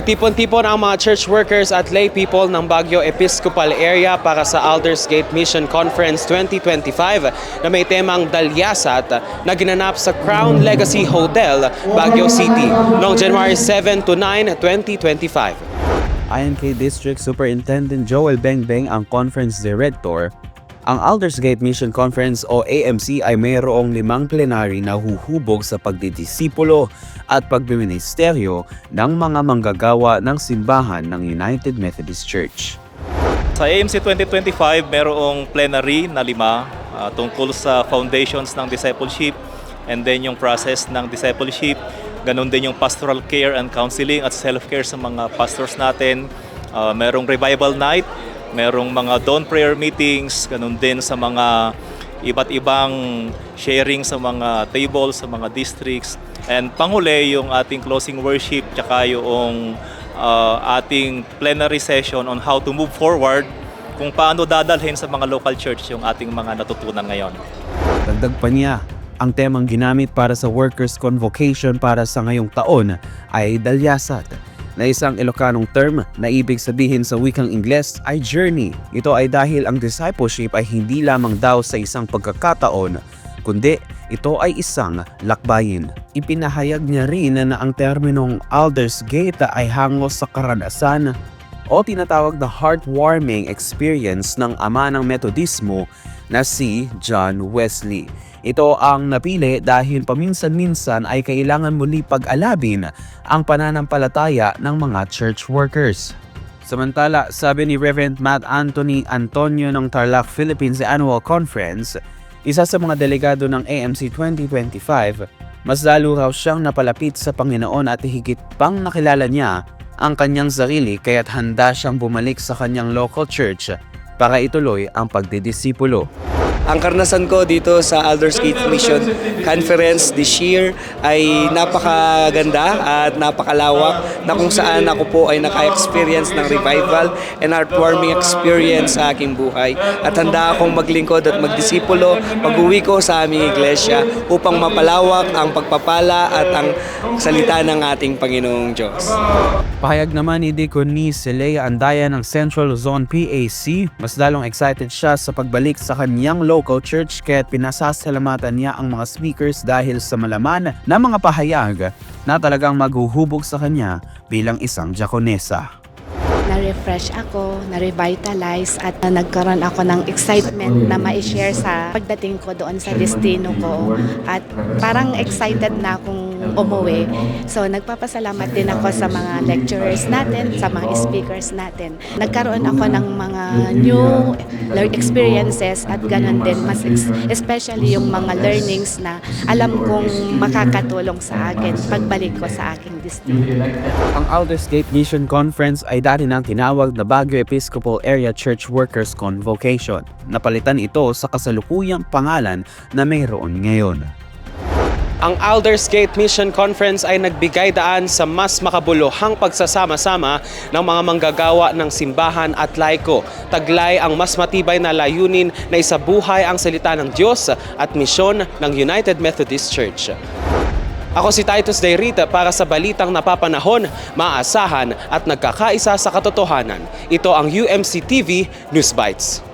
Nagtipon-tipon ang mga church workers at lay people ng Baguio Episcopal Area para sa Aldersgate Mission Conference 2025 na may temang Dalyasat na ginanap sa Crown Legacy Hotel, Baguio City noong January 7 to 9, 2025. Ayon kay District Superintendent Joel Bengbeng ang conference director, ang Aldersgate Mission Conference o AMC ay mayroong limang plenary na huhubog sa pagdidisipulo at pagbiministeryo ng mga manggagawa ng simbahan ng United Methodist Church. Sa AMC 2025, merong plenary na lima ah, tungkol sa foundations ng discipleship and then yung process ng discipleship. Ganon din yung pastoral care and counseling at self-care sa mga pastors natin. Ah, merong revival night, merong mga dawn prayer meetings, ganon din sa mga iba't ibang sharing sa mga tables, sa mga districts. And panghuli yung ating closing worship, tsaka yung uh, ating plenary session on how to move forward kung paano dadalhin sa mga local church yung ating mga natutunan ngayon. Dagdag pa niya, ang temang ginamit para sa workers' convocation para sa ngayong taon ay dalyasat na isang Ilocanong term na ibig sabihin sa wikang Ingles ay journey. Ito ay dahil ang discipleship ay hindi lamang daw sa isang pagkakataon, kundi ito ay isang lakbayin. Ipinahayag niya rin na ang terminong Aldersgate ay hango sa karanasan o tinatawag na heartwarming experience ng ama ng Metodismo na si John Wesley. Ito ang napili dahil paminsan-minsan ay kailangan muli pag-alabin ang pananampalataya ng mga church workers. Samantala, sabi ni Reverend Matt Anthony Antonio ng Tarlac Philippines Annual Conference, isa sa mga delegado ng AMC 2025, mas lalo raw siyang napalapit sa Panginoon at higit pang nakilala niya ang kanyang sarili kaya't handa siyang bumalik sa kanyang local church para ituloy ang pagdidisipulo. Ang karanasan ko dito sa Aldersgate Mission Conference this year ay napakaganda at napakalawak na kung saan ako po ay naka-experience ng revival and heartwarming experience sa aking buhay. At handa akong maglingkod at magdisipulo pag-uwi ko sa aming iglesia upang mapalawak ang pagpapala at ang salita ng ating Panginoong Diyos. Pahayag naman ni Deacon ni Celea Andaya ng Central Luzon PAC, mas lalong excited siya sa pagbalik sa kanyang local church kaya't pinasasalamatan niya ang mga speakers dahil sa malaman na mga pahayag na talagang maghuhubog sa kanya bilang isang diakonesa. na-refresh ako, na-revitalize at na nagkaroon ako ng excitement na ma-share sa pagdating ko doon sa destino ko at parang excited na akong umuwi. So nagpapasalamat din ako sa mga lecturers natin, sa mga speakers natin. Nagkaroon ako ng mga new experiences at ganun din, mas especially yung mga learnings na alam kong makakatulong sa akin pagbalik ko sa aking destino. Ang Aldersgate Mission Conference ay dati nang tinawag na Baguio Episcopal Area Church Workers Convocation. Napalitan ito sa kasalukuyang pangalan na mayroon ngayon. Ang Aldersgate Mission Conference ay nagbigay daan sa mas makabuluhang pagsasama-sama ng mga manggagawa ng simbahan at laiko. Taglay ang mas matibay na layunin na isabuhay ang salita ng Diyos at misyon ng United Methodist Church. Ako si Titus Dayrita para sa balitang napapanahon, maasahan at nagkakaisa sa katotohanan. Ito ang UMC TV News Bites.